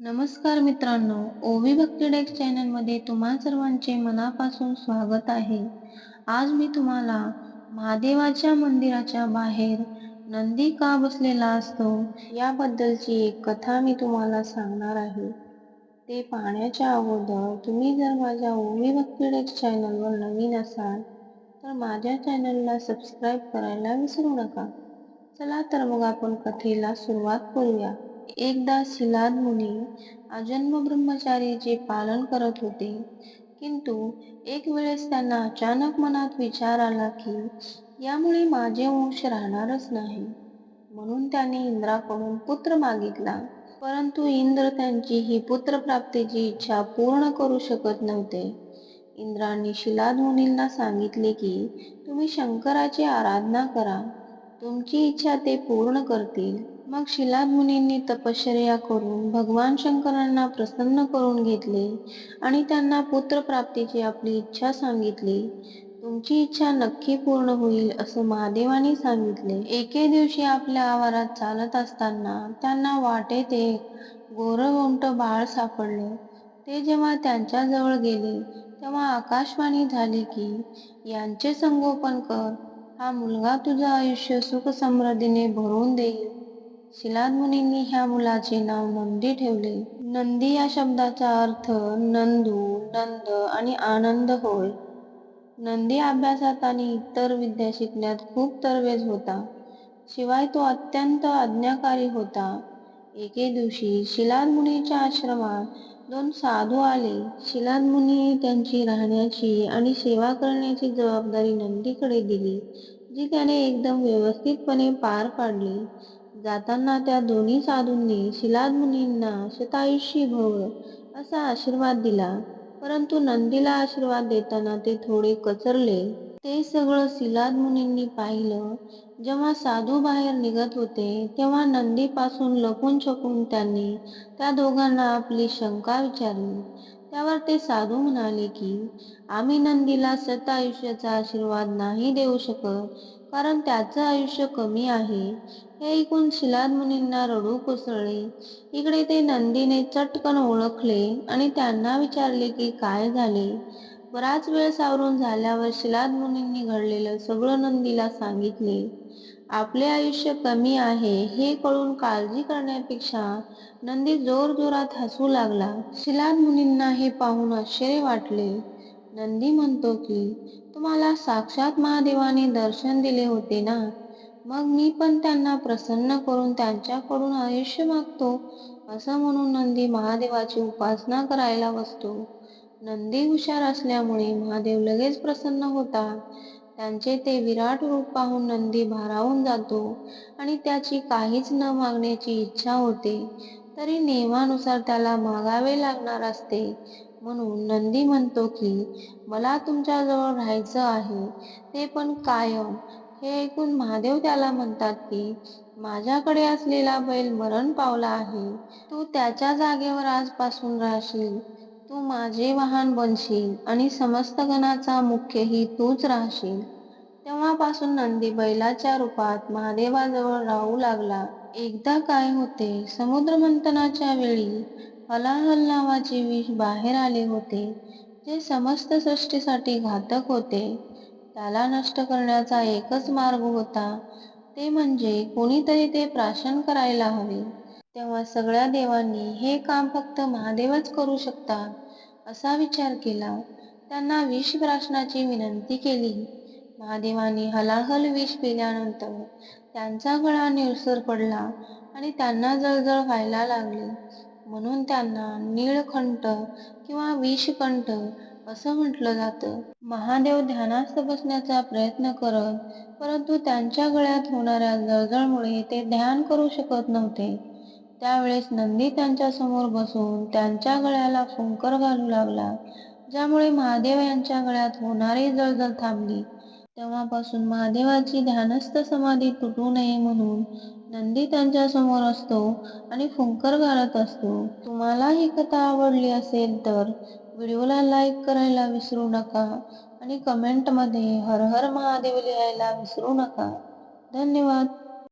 नमस्कार मित्रांनो ओवी भक्ती डेक्स चॅनलमध्ये तुम्हा सर्वांचे मनापासून स्वागत आहे. आज मी तुम्हाला महादेवाच्या मंदिराच्या बाहेर नंदी का बसलेला असतो याबद्दलची एक कथा मी तुम्हाला सांगणार आहे. ते पाहण्याच्या अगोदर तुम्ही जर माझ्या ओवी भक्ती डेक्स चॅनलवर नवीन असाल तर माझ्या चॅनलला सबस्क्राईब करायला विसरू नका. चला तर मग आपण कथेला सुरुवात करूया. एकदा शिलाद मुनी अजन्म ब्रह्मचारीचे पालन करत होते. किंतु एक वेळेस त्यांना अचानक मनात विचार आला की यामुळे माझे वंश राहणारच नाही. म्हणून त्यांनी इंद्राकडून पुत्र मागितला. परंतु इंद्र त्यांची ही पुत्रप्राप्तीची इच्छा पूर्ण करू शकत नव्हते. इंद्रांनी शिलाद मुनींना सांगितले की तुम्ही शंकराची आराधना करा. तुमची इच्छा ते पूर्ण करतील. मग शिलाद मुनींनी तपश्चर्या करून भगवान शंकरांना प्रसन्न करून घेतले आणि त्यांना पुत्रप्राप्तीची आपली इच्छा सांगितली. तुमची इच्छा नक्की पूर्ण होईल असं महादेवानी सांगितले. एके दिवशी आपल्या आवारात चालत असताना त्यांना वाटेत एक गोरगोंट बाळ सापडले. ते जेव्हा त्यांच्याजवळ गेले तेव्हा आकाशवाणी झाली की यांचे संगोपन कर. हा मुलगा तुझं आयुष्य सुख समृद्धीने भरून देईल. शिलाद मुनींनी ह्या मुलाचे नाव नंदी ठेवले. नंदी या शब्दाचा अर्थ नंदू नंद आणि आनंद होय. नंदी अभ्यासात आणि इतर विद्या शिकण्यात खूप तरवेज होता. शिवाय तो अत्यंत आज्ञाकारी होता. एके दिवशी शिलाद मुनीच्या आश्रमात दोन साधू आले. शिलाद मुनी त्यांची राहण्याची आणि सेवा करण्याची जबाबदारी नंदीकडे दिली जी त्याने एकदम व्यवस्थितपणे पार पाडली. जाताना त्या दोन्ही साधूंनी शिलाद मुनींना शतायुषी भव असा आशीर्वाद दिला. परंतु नंदीला आशीर्वाद देताना ते थोडे कचरले. ते सगळं शिलाद मुनींनी पाहिलं. जेव्हा साधू बाहेर निघत होते तेव्हा नंदीपासून लपून छपून त्यांनी त्या दोघांना आपली शंका विचारली. त्यावर ते साधू म्हणाले की आम्ही नंदीला सत आयुष्याचा आशीर्वाद नाही देऊ शकत कारण त्याचं आयुष्य कमी आहे. हे ऐकून शिलाद मुनींना रडू कोसळले. इकडे ते नंदीने चटकन ओळखले आणि त्यांना विचारले की काय झाले. बराच वेळ सावरून झाल्यावर शिलाद मुनींनी घडलेलं सगळं नंदीला सांगितले. आपले आयुष्य कमी आहे हे कळून काळजी करण्यापेक्षा नंदी जोर जोरात हसू लागला. शिलान मुनींना हे पाहून आश्चर्य वाटले. नंदी म्हणतो की तुम्हाला साक्षात महादेवाने दर्शन दिले होते ना? मग मी पण त्यांना प्रसन्न करून त्यांच्याकडून आयुष्य मागतो असं म्हणून नंदी महादेवाची उपासना करायला बसतो. नंदी हुशार असल्यामुळे महादेव लगेच प्रसन्न होतात त्यांचे ते विराट रूप पाहून नंदी भारावून जातो आणि त्याची काहीच न मागण्याची इच्छा होते. तरी नियमानुसार त्याला मागावे लागणार असते. म्हणून नंदी म्हणतो की मला तुमच्याजवळ राहायचं आहे. ते पण कायम. हे ऐकून महादेव त्याला म्हणतात की माझ्याकडे असलेला बैल मरण पावला आहे. तू त्याच्या जागेवर आजपासून राहशील. तू माझे वाहन बनशील आणि समस्त गणाचा मुख्यही तूच राहशील. तेव्हापासून नंदी बैलाच्या रूपात महादेवाजवळ राहू लागला. एकदा काय होते समुद्र मंथनाच्या वेळी हलाहल नावाचे विष बाहेर आले होते जे समस्त सृष्टीसाठी घातक होते. त्याला नष्ट करण्याचा एकच मार्ग होता ते म्हणजे कोणीतरी ते प्राशन करायला हवे. तेव्हा सगळ्या देवांनी हे काम फक्त महादेवच करू शकतात असा विचार केला. त्यांना विष प्राशनाची विनंती केली. महादेवाने हलाहल विष पिल्यानंतर त्यांचा गळा निळसर पडला आणि त्यांना जळजळ व्हायला लागली. म्हणून त्यांना नीळकंठ किंवा विषकंठ असं म्हटलं जातं. महादेव ध्यानास्थ बसण्याचा प्रयत्न करत परंतु त्यांच्या गळ्यात होणाऱ्या जळजळमुळे ते ध्यान करू शकत नव्हते. त्यावेळेस नंदी त्यांच्यासमोर बसून त्यांच्या गळ्याला फुंकर घालू लागला ज्यामुळे महादेव यांच्या गळ्यात होणारी जळजळ थांबली. तेव्हापासून महादेवाची ध्यानस्थ समाधी तुटू नये म्हणून नंदी त्यांच्यासमोर असतो आणि फुंकर घालत असतो. तुम्हाला ही कथा आवडली असेल तर व्हिडिओला लाईक करायला विसरू नका आणि कमेंटमध्ये हर हर महादेव लिहायला विसरू नका. धन्यवाद.